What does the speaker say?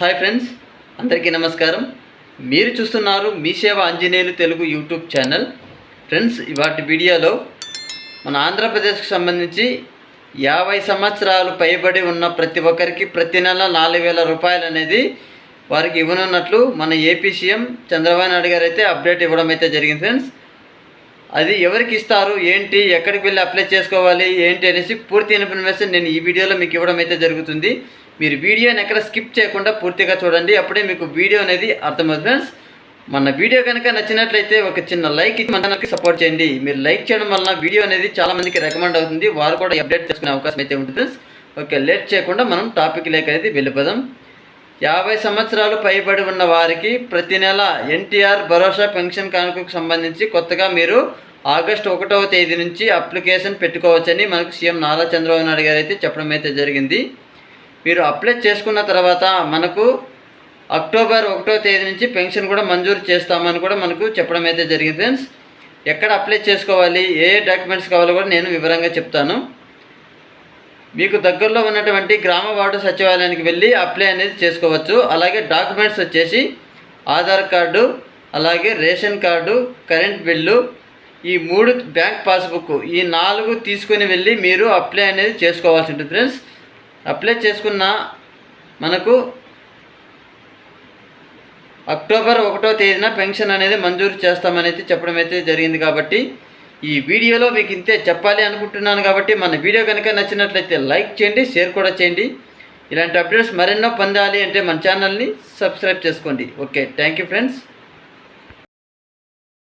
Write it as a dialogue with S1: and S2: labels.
S1: Hi friends అందరికీ నమస్కారం. మీరు చూస్తున్నారు మీ సేవ Anjaneyulu Telugu YouTube channel. Friends ఇవాటి వీడియోలో మన ఆంధ్రప్రదేశ్కు సంబంధించి యాభై సంవత్సరాలు పైబడి ఉన్న ప్రతి ఒక్కరికి ప్రతి నెల నాలుగు వేల రూపాయలు అనేది వారికి ఇవ్వనున్నట్లు మన ఏపీ సీఎం చంద్రబాబు నాయుడు గారు అయితే అప్డేట్ ఇవ్వడం అయితే జరిగింది ఫ్రెండ్స్. అది ఎవరికి ఇస్తారు? ఏంటి? ఎక్కడికి వెళ్ళి అప్లై చేసుకోవాలి? ఏంటి అనేసి పూర్తి ఇన్ఫర్మేషన్ నేను ఈ వీడియోలో మీకు ఇవ్వడం అయితే జరుగుతుంది. మీరు వీడియోని ఎక్కడ స్కిప్ చేయకుండా పూర్తిగా చూడండి. అప్పుడే మీకు వీడియో అనేది అర్థమవుతుంది ఫ్రెండ్స్. మన వీడియో కనుక నచ్చినట్లయితే ఒక చిన్న లైక్ ఇచ్చి మనకి సపోర్ట్ చేయండి. మీరు లైక్ చేయడం వలన వీడియో అనేది చాలామందికి రికమెండ్ అవుతుంది. వారు కూడా అప్డేట్ చేసుకునే అవకాశం అయితే ఉంటుంది ఫ్రెండ్స్. ఓకే లేట్ చేయకుండా మనం టాపిక్ లేక అనేది వెళ్ళిపోదాం. యాభై సంవత్సరాలు పైబడి ఉన్న వారికి ప్రతి నెల ఎన్టీఆర్ భరోసా పెన్షన్ కానుకకు సంబంధించి కొత్తగా మీరు ఆగస్టు ఒకటవ తేదీ నుంచి అప్లికేషన్ పెట్టుకోవచ్చని మనకు సీఎం నారా చంద్రబాబు నాయుడు గారు అయితే చెప్పడం అయితే జరిగింది. మీరు అప్లై చేసుకున్న తర్వాత మనకు అక్టోబర్ ఒకటో తేదీ నుంచి పెన్షన్ కూడా మంజూరు చేస్తామని కూడా మనకు చెప్పడం అయితే జరిగింది. ఫ్రెండ్స్ ఎక్కడ అప్లై చేసుకోవాలి ఏ ఏ డాక్యుమెంట్స్ కావాలో కూడా నేను వివరంగా చెప్తాను. మీకు దగ్గరలో ఉన్నటువంటి గ్రామ వార్డు సచివాలయానికి వెళ్ళి అప్లై అనేది చేసుకోవచ్చు. అలాగే డాక్యుమెంట్స్ వచ్చేసి ఆధార్ కార్డు అలాగే రేషన్ కార్డు కరెంట్ బిల్లు ఈ మూడు బ్యాంక్ పాస్బుక్ ఈ నాలుగు తీసుకొని వెళ్ళి మీరు అప్లై అనేది చేసుకోవాల్సి ఉంటుంది ఫ్రెండ్స్. అప్లై చేసుకున్న మనకు అక్టోబర్ ఒకటో తేదీన పెన్షన్ అనేది మంజూరు చేస్తామనేది చెప్పడం అయితే జరిగింది కాబట్టి ఈ వీడియోలో మీకు ఇంతే చెప్పాలి అనుకుంటున్నాను కాబట్టి మన వీడియో కనుక నచ్చినట్లయితే లైక్ చేయండి షేర్ కూడా చేయండి. ఇలాంటి అప్డేట్స్ మరెన్నో పొందాలి అంటే మన ఛానల్ని సబ్స్క్రైబ్ చేసుకోండి. Okay thank you friends.